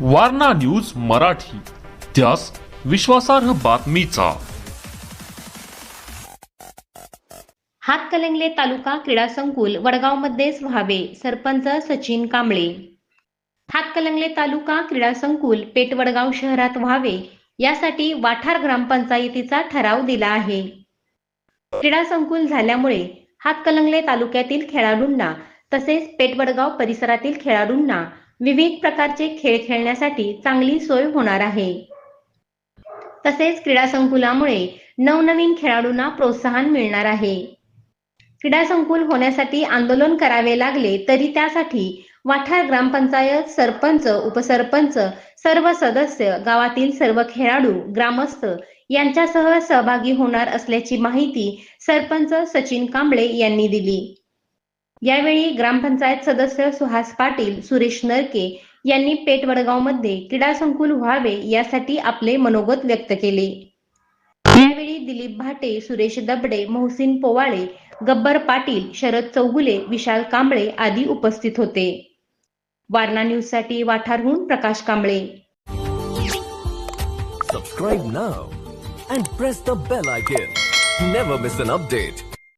Warna news Marathi. त्यास विश्वासार्ह बातमीचा. हातकलंगले तालुका क्रीडा संकुल वडगावमध्येच व्हावे. सरपंच सचिन कांबळे. हातकलंगले तालुका क्रीडा संकुल पेटवडगाव शहरात व्हावे. यासाठी वाठार ग्रामपंचायतीचा ठराव दिला आहे. क्रीडा संकुल झाल्यामुळे हातकलंगले तालुक्यातील खेळाडूंना तसेच पेटवडगाव परिसरातील खेळाडूंना विविध प्रकारचे खेळ खेळण्यासाठी चांगली सोय होणार आहे. तसेच क्रीडा संकुलामुळे नवनवीन खेळाडूंना प्रोत्साहन मिळणार आहे. क्रीडा संकुल होण्यासाठी आंदोलन करावे लागले तरी त्यासाठी वाठार ग्रामपंचायत सरपंच उपसरपंच सर्व सदस्य गावातील सर्व खेळाडू ग्रामस्थ यांच्यासह सहभागी होणार असल्याची माहिती सरपंच सचिन कांबळे यांनी दिली. यावेळी ग्रामपंचायत सदस्य सुहास पाटील सुरेश नरके यांनी पेठ वडगावमध्ये क्रीडा संकुल व्हावे यासाठी आपले मनोगत व्यक्त केले. यावेळी दिलीप भाटे सुरेश दबडे मोहसिन पोवाळे गब्बर पाटील शरद चौगुले विशाल कांबळे आदी उपस्थित होते. वारणा न्यूजसाठी वाठारहून Prakash Kamble. Subscribe now and press the bell icon never miss an update